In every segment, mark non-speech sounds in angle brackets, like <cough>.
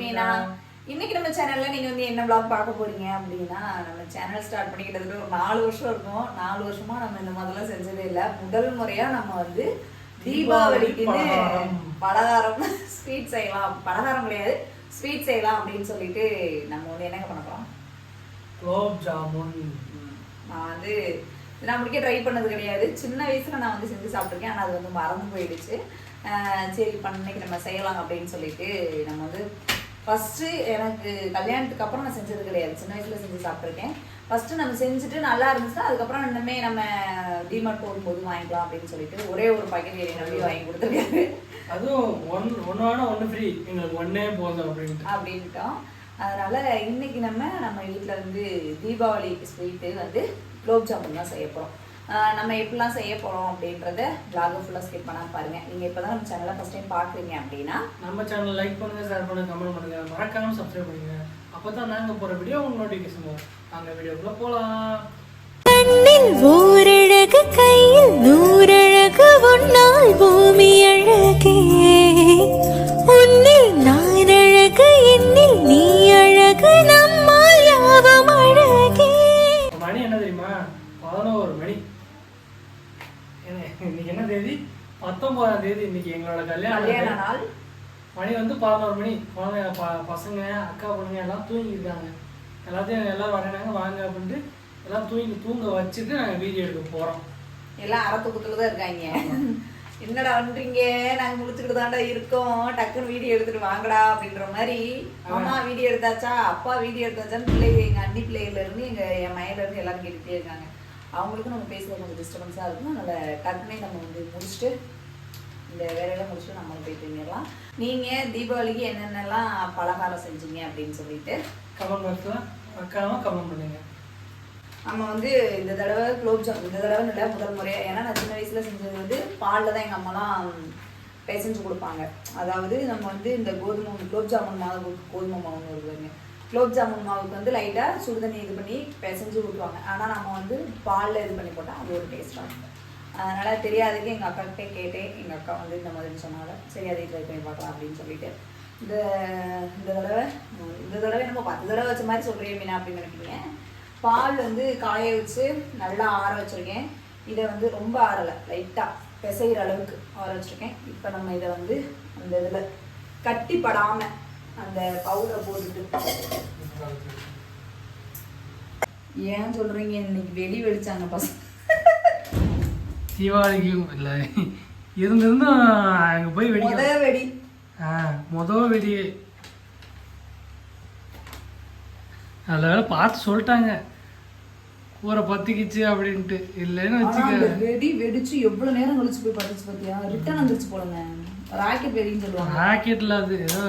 மீனா இன்னைக்கு நம்ம சேனல்ல நீங்க வந்து என்ன vlog பார்க்க போறீங்க அப்படின்னா நம்ம சேனல் ஸ்டார்ட் பண்ணி கிட்டத்தட்ட ஒரு நாலு வருஷம் இருக்கும். நாலு வருஷமா நம்ம இந்த மாதிரிலாம் செஞ்சதே இல்லை. முதல் முறையா நம்ம வந்து தீபாவளிக்குன்னு பலகாரம். ஸ்வீட் செய்யலாம். பலகாரம் கிடையாது. ஸ்வீட் செய்யலாம் அப்படின்னு சொல்லிட்டு நம்ம வந்து என்னங்க பண்ண போறோம்? குலோப் ஜாமுன். நான் வந்து நான் முடிக்க ட்ரை பண்ணது கிடையாது. சின்ன வயசுல நான் வந்து செஞ்சு சாப்பிட்ருக்கேன் ஆனால் அது வந்து மறந்து போயிடுச்சு. சரி பண்ணைக்கு நம்ம செய்யலாம் அப்படின்னு சொல்லிட்டு நம்ம வந்து ஃபஸ்ட்டு எனக்கு கல்யாணத்துக்கு அப்புறம் நான் செஞ்சது கிடையாது. சின்ன வயசுல செஞ்சு சாப்பிட்ருக்கேன் ஃபஸ்ட்டு நம்ம செஞ்சுட்டு நல்லா இருந்துச்சுன்னா அதுக்கப்புறம் இன்னுமே நம்ம டிமார்ட் போகும்போது வாங்கிக்கலாம் அப்படின்னு சொல்லிட்டு ஒரே ஒரு பாக்கெட் நம்பி வாங்கி கொடுத்துருக்காரு. அதுவும் ஒன் ஒன்னோட ஒன்று ஃப்ரீ எங்களுக்கு ஒன்னே போதும் அப்படின்ட்டு. அப்படின்ட்டோம். அதனால இன்னைக்கு நம்ம நம்ம வீட்ல இருந்து தீபாவளி ஸ்வீட்டு வந்து குலோப் ஜாமுன் தான் செய்ய நம்ம எப்படிலாம் செய்ய போறோம் அப்படின்றத vlog ஃபுல்லாக ஸ்கிப் பண்ணாம பாருங்க. நீங்க இப்பதான் நம்ம சேனலை ஃபர்ஸ்ட் டைம் பாக்குறீங்க அப்படின்னா நம்ம சேனல் லைக் பண்ணுங்க ஷேர் பண்ணுங்க கமெண்ட் பண்ணுங்க. மறக்காம சப்ஸ்கிரைப் பண்ணுங்க. அப்பதான் நாங்க போற வீடியோ உங்களுக்கு நோட்டிஃபிகேஷன் வரும். நாங்க வீடியோக்குள்ள போலாம். கண்ணில் ஓரழகு கையில் நூறழகு உன்னால் பூமி மணி. என்ன- இன்னைக்கு என்ன தேதி? பத்தொன்பதாம் தேதி இன்னைக்கு எங்களோட கல்யாண நாள். மணி வந்து பதினோரு மணி. குழந்தைங்க ப பசங்க அக்கா பொண்ணுங்க எல்லாம் தூங்கியிருக்காங்க எல்லாத்தையும் எல்லாரும் வரைனாங்க வாங்க அப்படின்ட்டு எல்லாம் தூங்கி தூங்க வச்சுட்டு நாங்கள் வீடியோ எடுக்க போகிறோம் எல்லாம் அரை தூக்கத்துல தான் இருக்காங்க. என்னடா பண்றீங்க? நாங்க முடிச்சுக்கிட்டு தாண்டா இருக்கோம். டக்குன்னு வீடியோ எடுத்துட்டு வாங்கடா அப்படின்ற மாதிரி அம்மா வீடியோ எடுத்தாச்சா அப்பா வீடியோ எடுத்தாச்சான்னு பிள்ளைங்க எங்க அண்ணி பிள்ளைகள்ல இருந்து எங்க என் மயில இருந்து எல்லாரும் கேட்டுட்டே இருக்காங்க. அவங்களுக்கும் நம்ம பேசுறது கொஞ்சம் டிஸ்டர்பன்ஸா இருக்கும். அதனால டக்குனே நம்ம வந்து முடிச்சுட்டு இந்த வேலையெல்லாம் முடிச்சுட்டு நம்ம போய் தூங்கிடலாம். நீங்க தீபாவளிக்கு என்னென்னலாம் பலகாரம் செஞ்சீங்க அப்படின்னு சொல்லிட்டு. கமெண்ட் பாக்ஸில் மறக்காம கமெண்ட் பண்ணுங்க. நம்ம வந்து இந்த தடவை குலோப் ஜாம் இந்த தடவை இல்லை முதல் முறையா. ஏன்னா நான் சின்ன வயசுல செஞ்சது வந்து பாலில் தான் எங்கள் அம்மாலாம் பிசைஞ்சு கொடுப்பாங்க. அதாவது நம்ம வந்து இந்த கோதுமை குலோப் ஜாமுன் மாவு கோதுமை மாவுன்னு வருவாங்க. குலோப் ஜாமுன் மாவுக்கு வந்து லைட்டாக சுடுதண்ணி இது பண்ணி பிசைஞ்சு ஊற்றுவாங்க ஆனால் நம்ம வந்து பாலில் இது பண்ணி போட்டால் அது ஒரு டேஸ்ட்டாக இருக்கும். அதனால் தெரியாதுக்கு எங்கள் அக்காக்கிட்டே கேட்டேன். எங்கள் அக்கா வந்து இந்த மாதிரி சொன்னாங்க. சரி அதை ட்ரை பண்ணி பார்க்கலாம் அப்படின்னு சொல்லிட்டு. இந்த இந்த தடவை இந்த தடவை நம்ம பத்து தடவை வச்ச மாதிரி சொல்கிறேன் மீனா அப்படின்னு நினைக்கிறீங்க. பால் வந்து காய வச்சு நல்லா ஆற வச்சுருக்கேன். இதை வந்து ரொம்ப ஆறலை. லைட்டாக பிசைகிற அளவுக்கு ஆற வச்சுருக்கேன். இப்போ நம்ம இதை வந்து அந்த இதில் கட்டிப்படாமல் அந்த பவுடரை போட்டுட்டு. ஏன் சொல்கிறீங்க இன்னைக்கு வெடி வெடிச்சாங்க பசங்க. தீபாவளிக்கும் இல்லை. இருந்திருந்தும் அங்கே போய் வெடிக்க முத வெடி. ஆ மொதல் வெடி. நல்ல வேலை பார்த்து சொல்லிட்டாங்க. கூரை பத்திக்கிச்சு அப்படின்ட்டு. இல்லைன்னு வச்சுக்க வெடி வெடிச்சு எவ்வளவு நேரம் கழிச்சு போய் பட்டுச்சு பாத்தியா? ரிட்டர்ன் வந்துருச்சு போலங்க. ராக்கெட் வெடின்னு சொல்லுவாங்க. ராக்கெட்டில் அது ஏதோ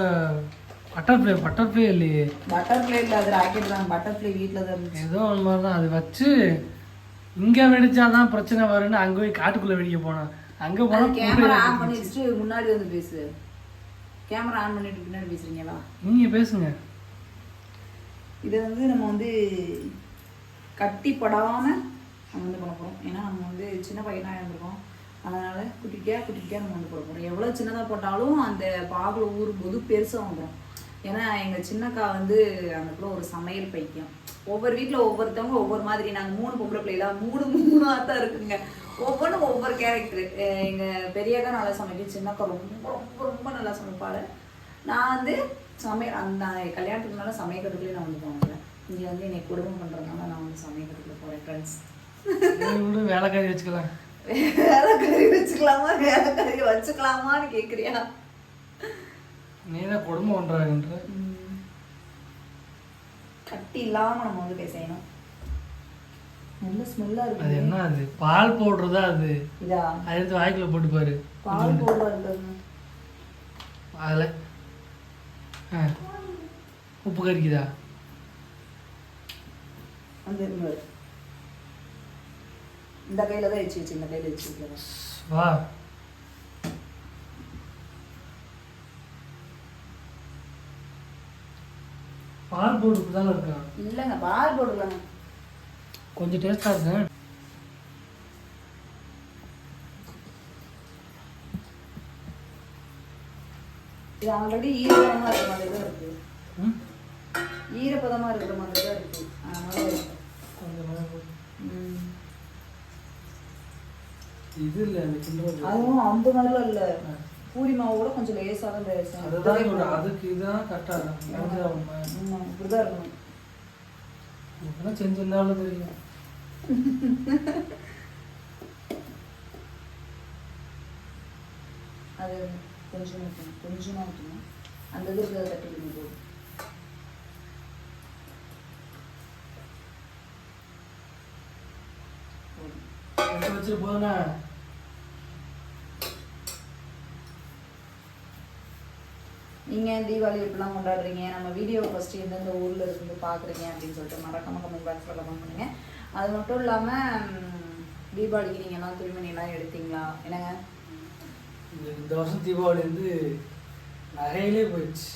பட்டர்ஃப்ளை பட்டர்ஃப்ளை இல்லையே. பட்டர்ஃப்ளை இல்ல அது ராக்கெட் தான் பட்டர்ஃப்ளை வீட்ல தான் ஏதோ ஒன்று மாதிரி தான் அது வச்சு இங்கே வெடிச்சாதான் பிரச்சனை வரும்னு அங்கே போய் காட்டுக்குள்ளே வெடிக்க போனோம் அங்கே போனால் கேமரா ஆன் பண்ணி வச்சுட்டு முன்னாடி வந்து பேசு. கேமரா ஆன் பண்ணிட்டு பின்னாடி பேசுறீங்களா? நீங்கள் பேசுங்க. இதை வந்து நம்ம வந்து கட்டி படாம நம்ம வந்து பண்ண போறோம். ஏன்னா நம்ம வந்து சின்ன பையனாக இருந்திருக்கோம். அதனால குட்டிக்கியா குட்டிக்கியா நம்ம வந்து போட போறோம். எவ்வளோ சின்னதாக போட்டாலும் அந்த பாகுல ஊறும்போது பெருசாக வந்துடும் ஏன்னா எங்கள் சின்னக்கா வந்து அங்கக்குள்ள ஒரு சமையல் பைத்தியம். ஒவ்வொரு வீட்டில் ஒவ்வொருத்தவங்க ஒவ்வொரு மாதிரி. நாங்கள் மூணு பொம்பளை பிள்ளைகளா மூணு மூணாக தான் இருக்குங்க. ஒவ்வொன்றும் ஒவ்வொரு கேரக்டர் எங்கள் பெரியக்கா நல்லா சமைக்கும் சின்னக்கா ரொம்ப ரொம்ப ரொம்ப நல்லா சமைப்பாள். நான் வந்து சமையல் அந்த கல்யாணத்துக்கு முன்னால் சமைக்கிறதுக்குள்ளே நான் வந்து போனேன் இங்கே வந்து என்னை குடும்பம் பண்ணுறதுனால நான் வந்து சமைக்கிறதுக்குள்ள போகிறேன் ஃப்ரெண்ட்ஸ் விடு வேலைக்காரி வச்சுக்கலாம். வேலை கறி வச்சுக்கலாமா? வேலை கறி வச்சுக்கலாமான்னு கேட்குறியா நீ தான் குடும்பம் பண்ணுறாங்கன்ற கட்டி இல்லாமல் நம்ம வந்து பேசணும். நல்ல ஸ்மெல்லாக அது இருக்குது என்ன அது? பால் போடுறதா அது. இதா? அதை எடுத்து வாய்க்குள்ள போட்டு பாரு பால் போடுவா இருக்கிறது அதில். ஆ. உப்பு கறிக்குதா அந்த இந்த கையில் தான் வச்சு வச்சு இந்த கையில் வச்சு வா. பால் போட்டு தானே இருக்கா இல்லைங்க பால் போடலங்க கொஞ்சம் டேஸ்டாக இருக்கு. இது ஆல்ரெடி ஈரப்பதமா இருக்கிற மாதிரி தான் இருக்கு. ம்? ஈரப்பதமா இருக்கிற மாதிரி தான் இருக்கு. அதனால கொஞ்சம். இது இல்லை அதுவும் அந்த மாதிரிலாம் இல்ல. பூரி மாவோட கொஞ்சம் லேசா தான் லேசா அதுதான். அதுக்கு இதுதான் கரெக்டாக இருக்கும். அதுதான் உண்மை. ஆமா, இப்படிதான் இருக்கணும். இப்பெல்லாம் செஞ்சிருந்தாலும் தெரியும். அது கொஞ்சம் ஊற்றணும் கொஞ்சமா ஊற்றணும் அந்த இது இருக்கிறத தட்டிக்கணும் போதும் போதும். வச்சுட்டு போதுண்ணா நீங்க தீபாவளி எப்படிலாம் கொண்டாடுறீங்க? நம்ம வீடியோ ஃபர்ஸ்ட் எந்தெந்த ஊர்ல இருந்து பாக்குறீங்க அப்படின்னு சொல்லிட்டு மறக்காம கமெண்ட் பாக்ஸ்ல கமெண்ட் பண்ணுங்க. அது மட்டும் இல்லாம ம், தீபாவளிக்கு நீங்க எல்லாம் துணிமணி எல்லாம் எடுத்தீங்களா? என்னங்க? இந்த வருஷம் தீபாவளி வந்து நகையிலே போயிடுச்சு.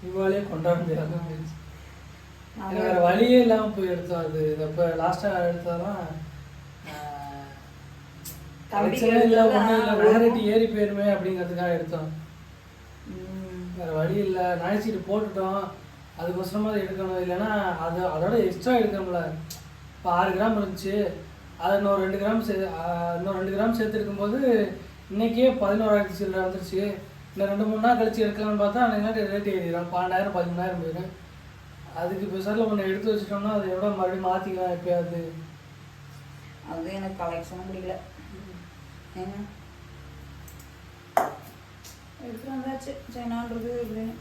தீபாவளியே கொண்டாட முடியாத போயிடுச்சு. வேற வழியே இல்லாமல் போய் எடுத்தோம் அது. இப்போ லாஸ்ட்டாக கலெக்ஷனே இல்லை ஒன்றும் இல்லை ரேட்டு ஏறி போயிருமே அப்படிங்கிறதுக்காக எடுத்தோம். வேற வழி இல்லை. நகைச்சீட்டு போட்டுட்டோம். அதுக்கோசரமா அதை எடுக்கணும். இல்லைன்னா அது அதோட எக்ஸ்ட்ரா எடுக்கணும்ல. இப்போ ஆறு கிராம் இருந்துச்சு. அதை இன்னொரு ரெண்டு கிராம் சே ஆ, இன்னும் ரெண்டு கிராம் சேர்த்து எடுக்கும்போது இன்னைக்கே பதினோராயிரத்தி சில்லரை வந்துருச்சு. இன்னும் ரெண்டு மூணு நாள் கழிச்சு எடுக்கலாம்னு பார்த்தா அன்றைக்கி ரேட் ஏறிடும். பன்னெண்டாயிரம் பதிமூணாயிரம் போயிடும். அதுக்கு இப்போ சாரில் ஒன்று எடுத்து வச்சுட்டோம்னா அதை எவ்வளோ மறுபடியும் மாற்றிக்கலாம் எப்பயாவது. அது எனக்கு கலெக்ஷனும் பிடிக்கல. ஏங்க? எடுத்துகிட்டு வந்தாச்சு. சைனான்றது அப்படின்னு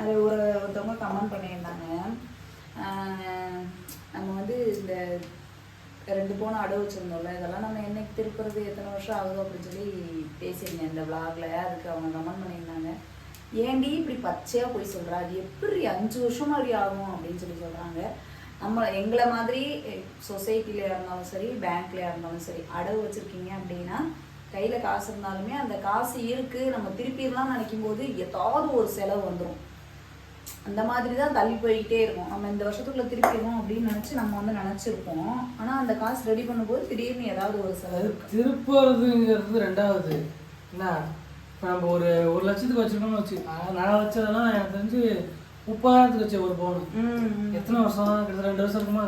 அது ஒரு ஒருத்தவங்க கமெண்ட் பண்ணியிருந்தாங்க. நம்ம வந்து இந்த ரெண்டு போன அடவு வச்சுருந்தோம்ல இதெல்லாம் நம்ம என்னைக்கு திருப்புறது எத்தனை வருஷம் ஆகுது அப்படின்னு சொல்லி பேசியிருந்தேன் இந்த விளாகில் அதுக்கு அவங்க கமெண்ட் பண்ணியிருந்தாங்க. ஏன்டி இப்படி பச்சையாக போய் சொல்கிறா அது எப்படி அஞ்சு வருஷம் மாதிரி ஆகும் அப்படின்னு சொல்லி சொல்கிறாங்க நம்ம எங்களை மாதிரி சொசைட்டியில் இருந்தாலும் சரி பேங்க்ல இருந்தாலும் சரி அடவு வச்சுருக்கீங்க அப்படின்னா கையில காசு இருந்தாலுமே அந்த காசு இருக்கு நம்ம திருப்பிடலாம் நினைக்கும் போது ஏதாவது ஒரு செலவு வந்துடும் அந்த மாதிரி தான் தள்ளி போய்கிட்டே இருக்கும். நம்ம இந்த வருஷத்துக்குள்ள திருப்பிடணும் அப்படின்னு நினைச்சு நம்ம வந்து நினைச்சிருப்போம். ஆனா அந்த காசு ரெடி பண்ணும்போது திடீர்னு ஏதாவது ஒரு செலவு அது இருக்கு. திருப்புறதுங்கிறது ரெண்டாவது. என்ன? இப்போ நம்ம ஒரு ஒரு லட்சத்துக்கு வச்சிருக்கோம்னு வச்சு நான் வச்சதெல்லாம் எனக்கு தெரிஞ்சு முப்பதாயிரத்துக்கு வச்சேன் ஒரு பவுன் எத்தனை வருஷம்? கிட்டத்தட்ட ரெண்டு வருஷம் இருக்குமா?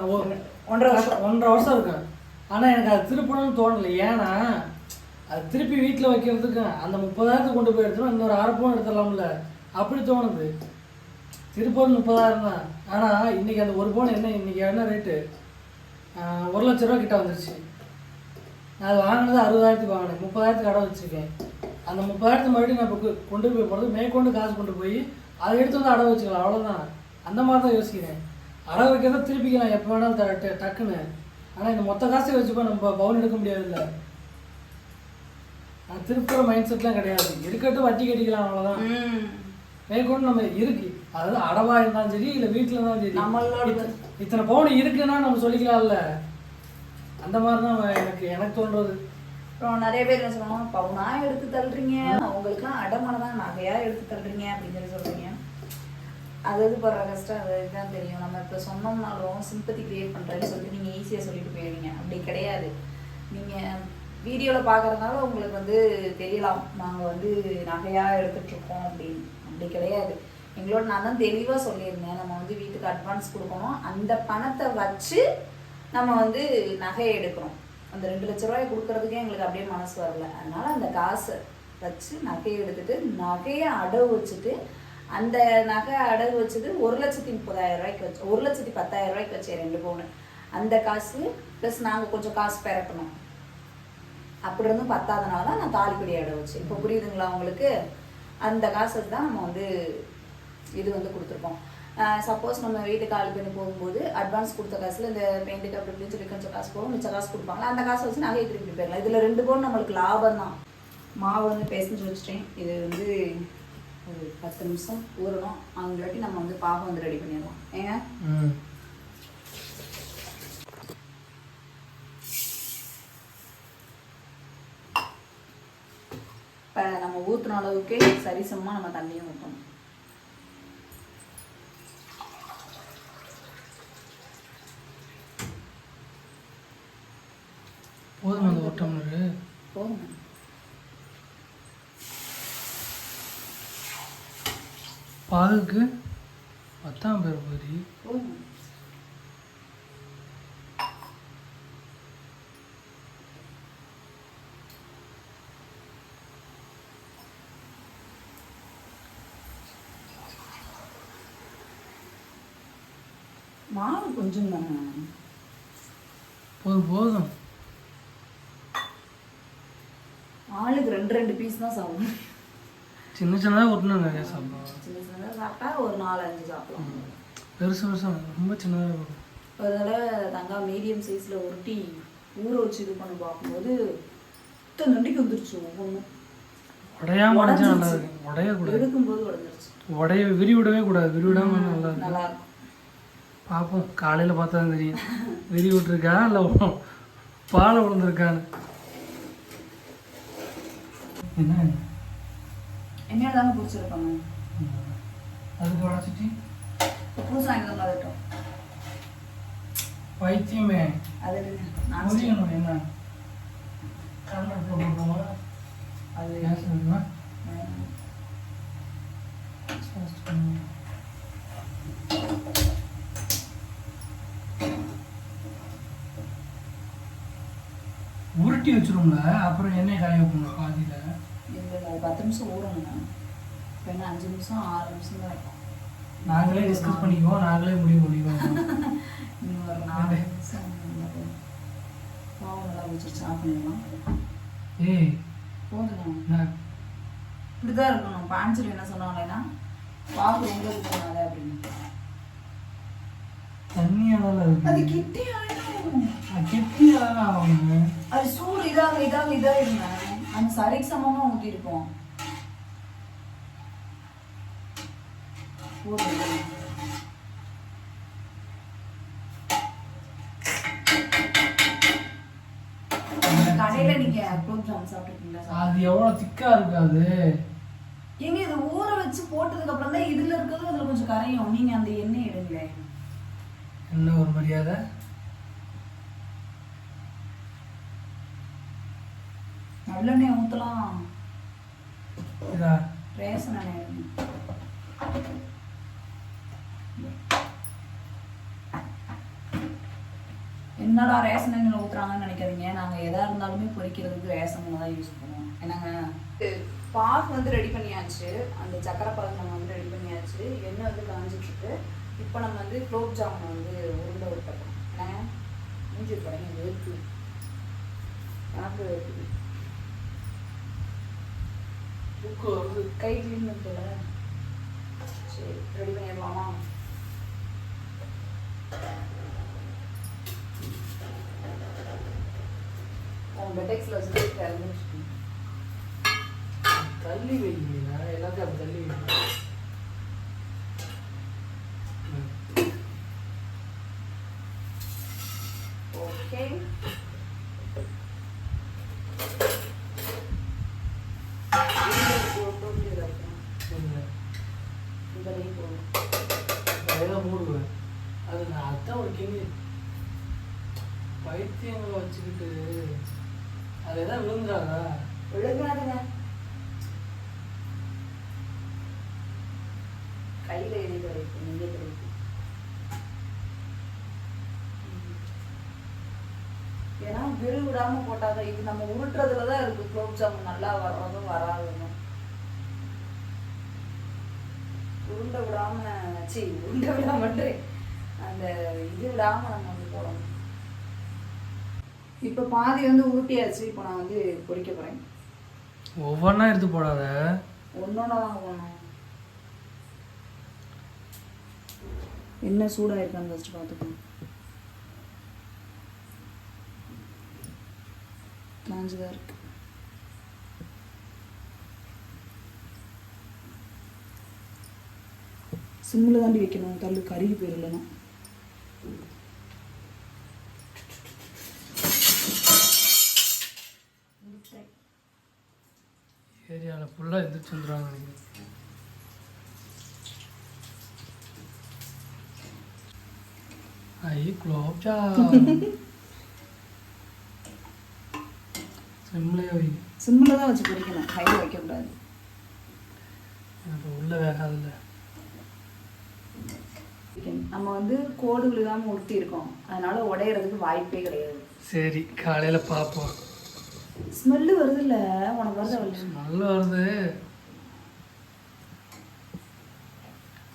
ஒன்றரை வருஷம். ஒன்றரை வருஷம் இருக்கும் ஆனால் எனக்கு அது திருப்பணும்னு தோணலை. ஏன்னா அது திருப்பி வீட்டில் வைக்கிறதுக்கு அந்த முப்பதாயிரத்துக்கு கொண்டு போய் எடுத்துனா இன்னொரு ஆறு பவுன் எடுத்துடலாம்ல. அப்படி தோணுது. திருப்பூர் முப்பதாயிரம் தான் ஆனால் இன்றைக்கி அந்த ஒரு பவுன் என்ன இன்னைக்கு என்ன ரேட்டு ஒரு லட்ச ரூபா கிட்ட வந்துருச்சு. நான் அது வாங்கினது அறுபதாயிரத்துக்கு வாங்கினேன். முப்பதாயிரத்துக்கு அடை வச்சுருக்கேன். அந்த முப்பதாயிரத்து மறுபடியும் நான் இப்போ கொண்டு போய் போகிறது மேற்கொண்டு காசு கொண்டு போய் அதை எடுத்து வந்து அடை வச்சுக்கலாம். அவ்வளோதான் அந்த மாதிரி தான் யோசிக்கிறேன். அடை வைக்கிறத திருப்பிக்கலாம். எப்போ வேணாலும் டக்குன்னு. ஆனால் இந்த மொத்த காசை வச்சுப்போ நம்ம பவுன் எடுக்க முடியாதுல்ல. நான் திருப்புற மைண்ட் செட்லாம் கிடையாது. இருக்கட்டும் வட்டி கட்டிக்கலாம் அவ்வளோதான். மேற்கொண்டு நம்ம இருக்கு. அதாவது அடவா இருந்தாலும் சரி இல்லை வீட்டில் இருந்தாலும் சரி. நம்மளோட இத்த- இத்தனை பவுன் இருக்குன்னா நம்ம சொல்லிக்கலாம்ல. அந்த மாதிரி தான் எனக்கு எனக்கு தோன்றது. அப்புறம் நிறைய பேர் என்ன சொல்லுவாங்க பவுனா எடுத்து தள்ளுறீங்க. அவங்களுக்குலாம் அடமான தான் நகையா எடுத்து தள்ளுறீங்க அப்படின்னு சொல்லி சொல்றீங்க. அது இது படுற கஷ்டம் அது இதுதான் தெரியும். நம்ம இப்போ சொன்னோம்னாலும் சிம்பத்தி கிரியேட் பண்ணுறேன்னு சொல்லிட்டு நீங்கள் ஈஸியாக சொல்லிட்டு போயிடுவீங்க. அப்படி கிடையாது. நீங்கள் வீடியோவில் பார்க்குறதுனால உங்களுக்கு வந்து தெரியலாம். நாங்கள் வந்து நகையாக எடுத்துட்ருக்கோம் அப்படின்னு. அப்படி கிடையாது. எங்களோட நான் தான் தெளிவாக சொல்லியிருந்தேன். நம்ம வந்து வீட்டுக்கு அட்வான்ஸ் கொடுக்கணும். அந்த பணத்தை வச்சு நம்ம வந்து நகையை எடுக்கிறோம் அந்த ரெண்டு லட்ச ரூபாய் கொடுக்குறதுக்கே எங்களுக்கு அப்படியே மனசு வரல. அதனால் அந்த காசை வச்சு நகையை எடுத்துட்டு நகையை அடவு வச்சுட்டு அந்த நகை அடகு வச்சது ஒரு லட்சத்தி முப்பதாயிரம் ரூபாய்க்கு வச்சு ஒரு லட்சத்தி பத்தாயிரம் ரூபாய்க்கு வச்சேன் ரெண்டு பவுன். அந்த காசு ப்ளஸ் நாங்கள் கொஞ்சம் காசு பிறக்கணும். அப்படி இருந்தும் பத்தாதனால தான் நான் தாலிப்படி இடம் வச்சு இப்போ புரியுதுங்களா உங்களுக்கு? அந்த காசு தான் நம்ம வந்து இது வந்து கொடுத்துருக்கோம். சப்போஸ் நம்ம வீட்டுக்கு ஆள் பண்ணி போகும்போது அட்வான்ஸ் கொடுத்த காசில் இந்த பெயிண்ட்டுக்கு அப்படி இப்படின்னு சொல்லி கொஞ்சம் காசு போகும் மிச்ச காசு கொடுப்பாங்களா? அந்த காசை வச்சு நகையை திருப்பி போயிடலாம். இதில் ரெண்டு பவுன் நம்மளுக்கு லாபம் தான். மாவு வந்து பேசஞ்சு வச்சுட்டேன். இது வந்து ஒரு பத்து நிமிஷம் ஊறணும். அவங்களாட்டி நம்ம வந்து பாகம் வந்து ரெடி பண்ணிடலாம். ஏங்க? இப்போ நம்ம ஊற்றுன அளவுக்கே சரிசமமாக நம்ம தண்ணியும் ஊற்றணும் போதும் அந்த ஓட்டம் டம்ளர் பாலுக்கு பாகுக்கு பத்தாம் பேர் கொஞ்சம் போதும் போதும். ஆளுக்கு ரெண்டு ரெண்டு பீஸ் தான் சாப்பிடணும். சின்ன சின்னதாக ஒட்டணும் நிறைய சாப்பிடுவோம் சின்ன சின்னதாக சாப்பிட்டா ஒரு நாலு அஞ்சு சாப்பிடலாம். பெருசு பெருசாக ரொம்ப சின்னதாக இருக்கும். ஒரு தடவை தங்கா மீடியம் சைஸில் உருட்டி ஊற வச்சு இது பண்ணி பார்க்கும்போது இத்தனை நண்டிக்கு வந்துருச்சு ஒவ்வொன்றும் உடையாம அடிச்சா நல்லா இருக்கும். உடையக்கூடாது. எடுக்கும்போது உடஞ்சிருச்சு. உடைய விரிவிடவே கூடாது. விரிவிடாம நல்லா இருக்கும். நல்லா இருக்கும். பார்ப்போம் காலையில் பார்த்தா தான் தெரியும். விரி விட்டுருக்கா இல்லை பாலை விழுந்திருக்கான்னு என்ன? என்ன தாங்க பிடிச்சிருப்பாங்க அதுக்கு உடச்சிட்டு புதுசு வாங்கி பைத்தியமே. அது என்ன? கண்ணு போட்டுருக்கோமா? அது ஏன் சொல்லுமா உருட்டி வச்சிரும்ல அப்புறம் எண்ணெய் காய வைக்கணும் பாதியில். இல்லை அது பத்து நிமிஷம் ஊறணுங்க இப்போ என்ன அஞ்சு நிமிஷம் ஆறு நிமிஷம் தான் இருக்கும். நாங்களே டிஸ்கஸ் பண்ணிக்குவோம் நாங்களே முடிவு பண்ணிக்குவோம். <laughs> இன்னும் ஒரு நாலு நிமிஷம் பாவம் நல்லா வச்சிருச்சு ஆஃப் பண்ணிடலாம் ஏய். போதுங்க நான் இப்படிதான் இருக்கணும். பாஞ்சல் என்ன சொன்னாங்கன்னா ரொம்ப இது பண்ணாத அப்படின்னு. தண்ணியால அது இருக்கு கிட்டே ஆயிடும் கெட்டியாக ஆகணும் அது சூடு இதாக இதாக இதாக இருங்க அந்த சரிக்கு சமமாக ஊற்றி இருப்போம் கடையில நீங்க குலோப் ஜாமுன் சாப்பிட்டுருக்கீங்களா? அது எவ்வளோ திக்காக இருக்காது ஏங்க இது ஊற வச்சு போட்டதுக்கு அப்புறம் தான் இதுல இருக்கிறது அதுல கொஞ்சம் கரையும். நீங்க அந்த எண்ணெய் எடுங்களேன். என்ன ஒரு மரியாதை? நல்லெண்ணெய் ஊத்தலாம். இதா? ரேசன் எண்ணெய். என்னடா ரேஷன் எண்ணெய் ஊத்துறாங்கன்னு நினைக்காதீங்க. நாங்க எதா இருந்தாலுமே பொரிக்கிறதுக்கு ரேஷன் தான் யூஸ் பண்ணுவோம். என்னங்க? பாகு வந்து ரெடி பண்ணியாச்சு. அந்த சக்கரை பாகு நம்ம வந்து ரெடி பண்ணியாச்சு. எண்ணெய் வந்து காஞ்சிட்டு இருக்கு இப்போ நம்ம வந்து குலோப் ஜாமுன் வந்து உருண்டை விட்டுறோம் என்ன மூஞ்சி படம் வேர்க்கு எனக்கு வருது கை க்ளீன் பண்ணிட்டல சரி ரெடி பண்ணிடலாமா? உன் பெட்டெக்ஸில் திறந்து வச்சுக்கணும் தள்ளி வைங்க எல்லாத்தையும் அப்படி தள்ளி வைங்க ஓகே அது ஒரு கிணி பைத்தியங்களை வச்சுக்கிட்டு அது எதாவது விழுந்துடாதா விழுந்துடாதுங்க கையில் எண்ணெய் கிடைக்கும் நெய்ய கிடைக்கும் ஏன்னா விரு விடாம போட்டாதான் இது நம்ம உருட்டுறதுல தான் இருக்கு. குலோப் ஜாமுன் நல்லா வர்றதும் வராதுன்னு உருண்டை விடாம சி உருண்டை விடாமட்டு அந்த இது விடாம நம்ம வந்து போடணும். இப்போ பாதி வந்து உருட்டியாச்சு இப்போ நான் வந்து பொரிக்க போறேன். ஒவ்வொன்றா எடுத்து போடாத. ஒன்னோட தான் என்ன சூடாக இருக்கான்னு ஃபஸ்ட்டு பார்த்துக்கணும். காஞ்சுதான் இருக்கு. சிம்மில் தாண்டி வைக்கணும். தள்ளு கருகி போயிடலன்னா ஏரியாவில் ஃபுல்லாக எந்திரிச்சு வந்துடுவாங்க நினைக்கிறேன் ஐ குலோப் சிம்லேயே வை. சிம்மில் தான் வச்சு பொரிக்கணும் ஹையில் வைக்கக்கூடாது. எனக்கு உள்ள வேகாதில்ல. நம்ம வந்து கோடு விழுகாம உருட்டி இருக்கோம் அதனால உடையறதுக்கு வாய்ப்பே கிடையாது. சரி காலையில் பார்ப்போம் ஸ்மெல்லு வருது இல்ல உனக்கு வருது வரல நல்லா வருது.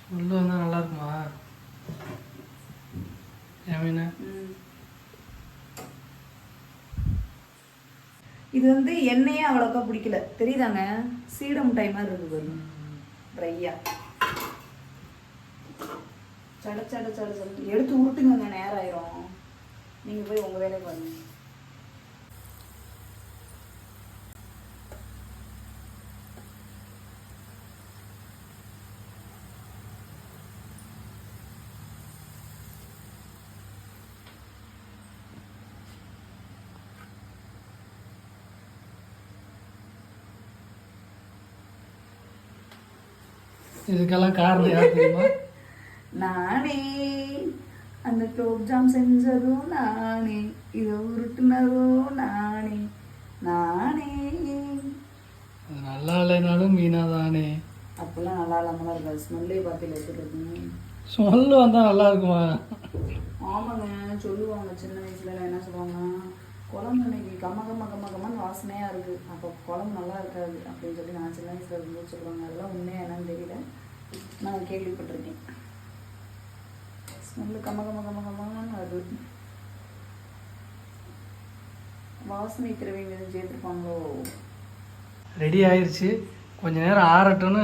ஸ்மெல்லு வந்தால் நல்லா இருக்குமா? ம். இது வந்து எண்ணெயே அவ்வளோக்கா பிடிக்கல. தெரியுதாங்க? சீட மிட்டாய் மாதிரி இருக்கு பாருங்க. ட்ரையா சட சட சட சட. எடுத்து உருட்டுங்க நேரம் ஆயிரும். நீங்க போய் உங்க வேலையை பாருங்க இதுக்கெல்லாம் காரணம் யார் தெரியுமா? நானே அந்த குலோப் ஜாம் செஞ்சதும் நானே இதை உருட்டுனதும் நானே நானே. நல்லா இல்லைனாலும் மீனா தானே. அப்பெல்லாம் நல்லா இல்லாமலாம் இருக்காது. ஸ்மெல்லே பார்த்து இருக்குன்னு ஸ்மெல்லு வந்தால் நல்லா இருக்குமா? ஆமாங்க சொல்லுவாங்க சின்ன வயசுல என்ன சொல்லுவாங்க குழம்பு இன்னைக்கு கம்ம கம்ம கம்ம கம்மன்னு வாசனையா இருக்கு. அப்போ குழம்பு நல்லா இருக்காது அப்படின்னு சொல்லி நான் சின்ன வயசுல இருக்கும்போது சொல்லுவாங்க. அதெல்லாம் உண்மையா என்னன்னு தெரியல. நான் கேள்விப்பட்டிருக்கேன். ஸ்மெல்லு கம்ம கம்ம கம்ம கம்மன்னு வருது. வாசனை திரவியம் எதுவும் சேர்த்துருப்பாங்களோ? ரெடி ஆயிருச்சு. கொஞ்ச நேரம் ஆறட்டும்னு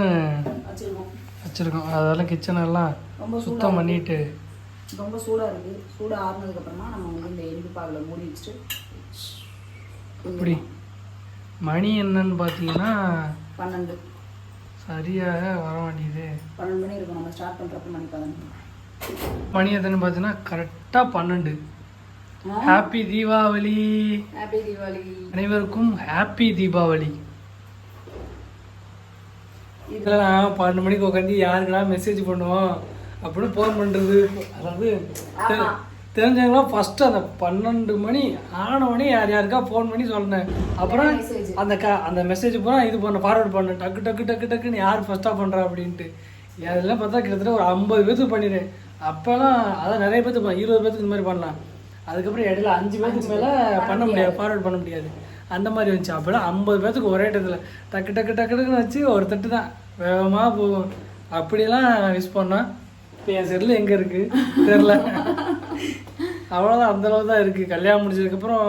வச்சிருக்கோம். வச்சுருக்கோம். அதெல்லாம் கிச்சன் எல்லாம் ரொம்ப சுத்தம் பண்ணிட்டு. ரொம்ப சூடா இருக்கு. சூடா ஆறுனதுக்கு அப்புறமா நம்ம வந்து இந்த எலும்பு பாகில் மூடி வச்சுட்டு இப்படி. மணி என்னன்னு பார்த்தீங்கன்னா பன்னெண்டு. சரியாக வர வேண்டியது பன்னெண்டு மணி இருக்கும். நம்ம ஸ்டார்ட் பண்றப்ப மணி பதினொன்று. மணி எத்தனை பார்த்தீங்கன்னா கரெக்டாக பன்னெண்டு. ஹாப்பி தீபாவளி ஹாப்பி தீபாவளி அனைவருக்கும் ஹாப்பி தீபாவளி இதில் நான் பன்னெண்டு மணிக்கு உட்காந்து யாருக்குன்னா மெசேஜ் பண்ணுவோம் அப்படின்னு ஃபோன் பண்ணுறது அதாவது. தெரிஞ்சவங்களாம் ஃபஸ்ட்டு அந்த பன்னெண்டு மணி ஆன உடனே யார் யாருக்கா ஃபோன் பண்ணி சொன்னேன் அப்புறம்? அந்த க அந்த மெசேஜ் பூரா இது பண்ண ஃபார்வர்ட் பண்ண டக்கு டக்கு டக்கு டக்குன்னு யார் ஃபஸ்ட்டாக பண்ணுறா அப்படின்ட்டு. அதெல்லாம் பார்த்தா கிட்டத்தட்ட ஒரு ஐம்பது பேத்துக்கு பண்ணிடுறேன் அப்போல்லாம் அதான் நிறைய பேத்துக்கு பண்ண- இருபது பேத்துக்கு இந்த மாதிரி பண்ணலாம். அதுக்கப்புறம் இடையில அஞ்சு பேத்துக்கு மேலே பண்ண முடியாது. ஃபார்வர்ட் பண்ண முடியாது. அந்த மாதிரி வந்துச்சு. அப்போல்லாம் ஐம்பது பேத்துக்கு ஒரே இடத்துல டக்கு டக்கு டக்கு டக்குன்னு வச்சு ஒரு தட்டு தான். வேகமாக போகும். அப்படியெல்லாம் விஷ் பண்ணோம். இப்போ என் செல்லு எங்கே இருக்குது தெரில அவ்வளோதான் அந்த அளவு தான் இருக்குது கல்யாணம் முடிச்சதுக்கப்புறம்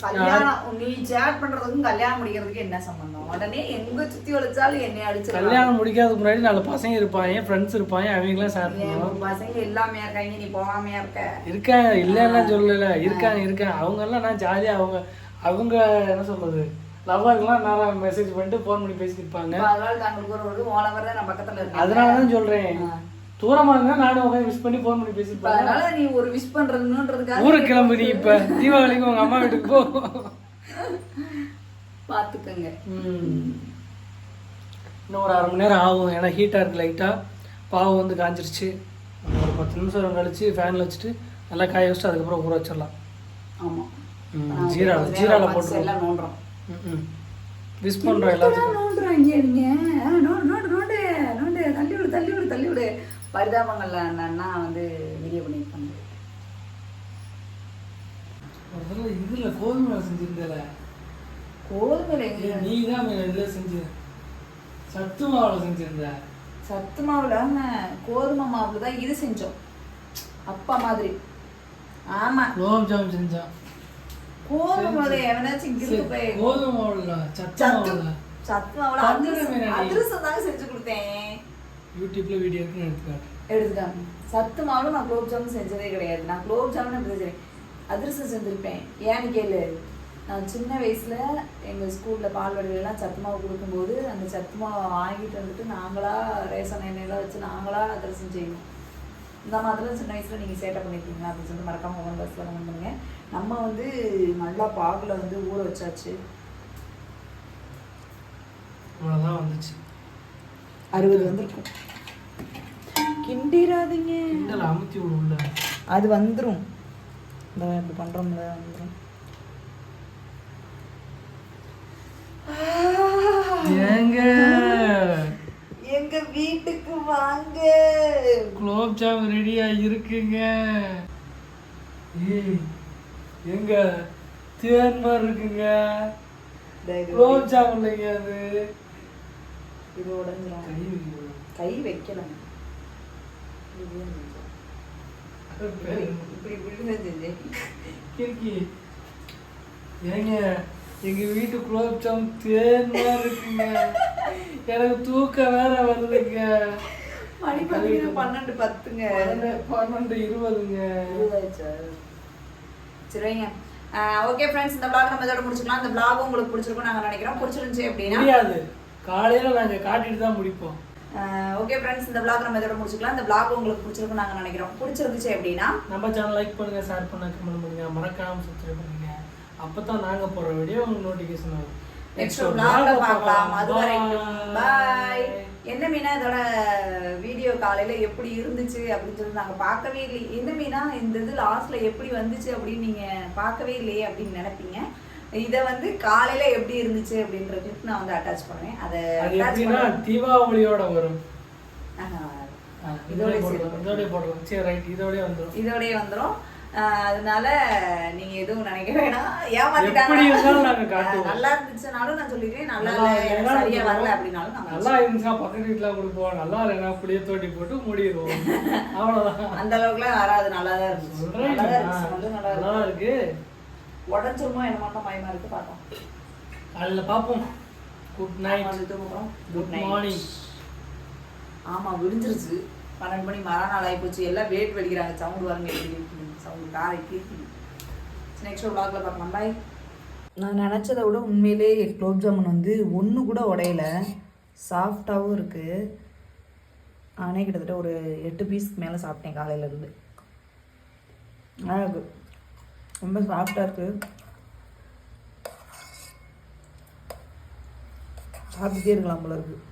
கல்யாணம் நீ சேட் பண்றதுக்கும் கல்யாணம் முடிக்கிறதுக்கு என்ன சம்பந்தம்? உடனே எங்க சுத்தி வளைச்சாலும் என்னை அடிச்சிருக்காங்க கல்யாணம் முடிக்காததுக்கு முன்னாடி நாலு பசங்க இருப்பாங்க. ஃப்ரெண்ட்ஸ் இருப்பாங்க. அவங்களாம் ஷேர் பண்ணுவோம் பசங்க எல்லாமே இருக்காங்க? நீ போகாமையா இருக்க? இருக்காங்க. இல்லைன்னா சொல்லல. இருக்காங்க இருக்காங்க. அவங்கெல்லாம் நான் ஜாலியாக அவங்க அவங்க என்ன சொல்றது? லவ்வருக்கெல்லாம் நான் மெசேஜ் பண்ணிட்டு ஃபோன் பண்ணி பேசிட்டு இருப்பாங்க. அதனால தான் சொல்றேன். தூரமா இருந்தா நானும் உட்காந்து விஷ் பண்ணி ஃபோன் பண்ணி இருப்பாங்க அதனால நீ ஒரு விஷ் பண்றதுன்றதுக்காக ஊருக்கு கிளம்பு நீ இப்ப. தீபாவளிக்கு உங்க அம்மா வீட்டுக்கு போ. பாத்துக்கங்க. ம். இன்னும் ஒரு அரை மணி நேரம் ஆகும். ஏன்னா ஹீட்டாக இருக்கு லைட்டாக பாவு வந்து காஞ்சிருச்சு. ஒரு பத்து நிமிஷம் கழிச்சு ஃபேனில் வச்சுட்டு நல்லா காய வச்சுட்டு அதுக்கப்புறம் ஊற வச்சிடலாம். ஆமா. ம், நான் ஜீரா வந்து ஜீரால வேலை போட்டு எல்லாம் நோண்டுறோம். விஷ் பண்ணுறோம் எல்லாத்துக்கும் நோண்டுறாங்க நீங்க ஆ, நோண்டு நோண்டு நோண்டு நோண்டு தள்ளி விடு தள்ளி விடு தள்ளி பரிதாபங்கள்ல அண்ணா வந்து வீடியோ பண்ணியிருப்பாங்க. இதுல கோதுமை செஞ்சிருந்தல கோதுமையில நீ தான் இதில் செஞ்ச சத்து மாவுல செஞ்சிருந்த. சத்து மாவுல கோதுமை மாவுல தான் இது செஞ்சோம். அப்பா மாதிரி. ஆமா. குலோப் ஜாம் செஞ்சான் கோதுமை மாவுல எவனாச்சும் கோதுமை மாவுல சத்து சத்து மாவுல. சத்து மாவுல. அதிரசம் தாங்க செஞ்சு கொடுத்தேன். யூடியூப்ல வீடியோ இருக்குன்னு எடுத்துக்காட்டு. எடுத்துட்டாங்க சத்து மாவுல நான் குலோப் ஜாமுன் செஞ்சதே கிடையாது. நான் குலோப் ஜாமுன் எப்படி செஞ்சேன் அதிரசம் செஞ்சிருப்பேன். ஏன்னு கேளு. நான் சின்ன வயசுல எங்க ஸ்கூல்ல பால்வாடியிலலாம் சத்து மாவு கொடுக்கும்போது அந்த சத்து மாவை வாங்கிட்டு வந்துட்டு நாங்களா ரேஷன் எண்ணெயெல்லாம் வச்சு நாங்களா அதிரசம் செய்யணும் இந்த மாதிரிலாம் சின்ன வயசுல நீங்க சேட்டை பண்ணிருக்கீங்களா? அப்படின்னு சொல்லிட்டு மறக்காம ஒன் பஸ்ல பண்ணுங்க. நம்ம வந்து நல்லா பாகுல வந்து ஊற வச்சாச்சு. அவ்வளோதான் வந்துச்சு. அறுபது வந்திருக்கும். கிண்டிராதீங்க கிண்டல் அமுத்தி உள்ள அது வந்துரும். இந்த இப்படி பண்றோம்ல வந்துரும். ஏங்க. எங்க வீட்டுக்கு வாங்க. குலோப் ஜாம் ரெடியா இருக்குங்க. ஏய் எங்க? தேன் மாதிரி இருக்குங்க. குலோப் ஜாம் இல்லைங்க அது. இது உடஞ்சிரும். கை வைக்கணும். இப்படி செஞ்சேன் கிறுக்கி ஏங்க எங்க வீட்டு குலோப் ஜாம் தேன் மாதிரி இருக்குங்க எனக்கு தூக்கம் வேற வருதுங்க. மணி பன்னெண்டு பத்துங்க. பன்னெண்டு இருபதுங்க. இருபதாச்சா? சரி வைங்க ஓகே ஃப்ரெண்ட்ஸ் இந்த vlog நம்ம இதோட முடிச்சுக்கலாம். இந்த vlog உங்களுக்கு பிடிச்சிருக்கும் நாங்க நினைக்கிறோம். பிடிச்சிருந்துச்சு அப்படின்னா முடியாது. காலையில காட்டிட்டு தான் முடிப்போம். ஓகே ஃப்ரெண்ட்ஸ் இந்த vlog நம்ம இதோட முடிச்சுக்கலாம். இந்த vlog உங்களுக்கு பிடிச்சிருக்கும் நாங்க நினைக்கிறோம். பிடிச்சிருந்துச்சு அப்படின்னா நம்ம சேனல் லைக் பண்ணுங்க ஷேர் பண்ணுங்க கமெண்ட் பண்ணுங்க. மறக்காம சப்ஸ்கிரைப் பண்ணுங்க. அப்பதான் நாங்க போற வீடியோ உங்களுக்கு நோட்டிஃபிகேஷன் வரும். நெக்ஸ்ட் vlogல பார்க்கலாம். அது வரைக்கும் பாய் என்ன மீனா இதோட வீடியோ காலையில எப்படி இருந்துச்சு அப்படின்னு சொல்லி நாங்க பார்க்கவே இல்லை என்ன மீனா இந்த இது லாஸ்ட்ல எப்படி வந்துச்சு அப்படின்னு நீங்க பார்க்கவே இல்லையே அப்படின்னு நினைப்பீங்க. இதை வந்து காலையில எப்படி இருந்துச்சு அப்படின்ற கிளிப் நான் வந்து அட்டாச் பண்ணுவேன். அதை எப்படின்னா தீபாவளியோட வரும். இதோடய. போடலாம் சரி ரைட் இதோடய வந்துடும் இதோடயே வந்துரும். ஆஹ் அதனால நீங்க எதுவும் நினைக்க வேணாம். ஏமாத்திட்டாங்க. நல்லா இருந்துச்சுனாலும் நான் சொல்லிடுறேன் நல்லா இல்ல சரியா வரல நல்லா இருந்துச்சா பக்கத்து வீட்டுல கொடுப்போம். நல்லா இல்லைன்னா புளிய தோட்டி போட்டு மூடிடுவோம். <laughs> அவ்வளவுதான். அந்த அளவுக்குலாம் வராது. நல்லா தான் இருந்துச்சு. நல்லா இருக்கு. உடஞ்சிருமோ என்ன மட்டும் பயமா இருக்கு பார்த்தோம் காலையில பார்ப்போம் குட் நைட் குட் மார்னிங் ஆமா விடிஞ்சிருச்சு. பன்னெண்டு மணி மறுநாள் ஆகி போச்சு. எல்லாம் வேட் வெடிக்கிறாங்க. சவுண்ட் வரங்க சவுண்ட் காரை கீர்த்தி. நெக்ஸ்ட் vlogல பார்க்கலாம். பாய் நான் நினச்சதை விட உண்மையிலே குலோப் ஜாமுன் வந்து ஒன்று கூட உடையல. சாஃப்டாகவும் இருக்குது நானே கிட்டத்தட்ட ஒரு எட்டு பீஸ்க்கு மேலே சாப்பிட்டேன் காலையிலேருந்து நல்லா இருக்கு ரொம்ப சாஃப்டாக இருக்குது சாப்பிட்டுட்டே இருக்கலாம் போல இருக்குது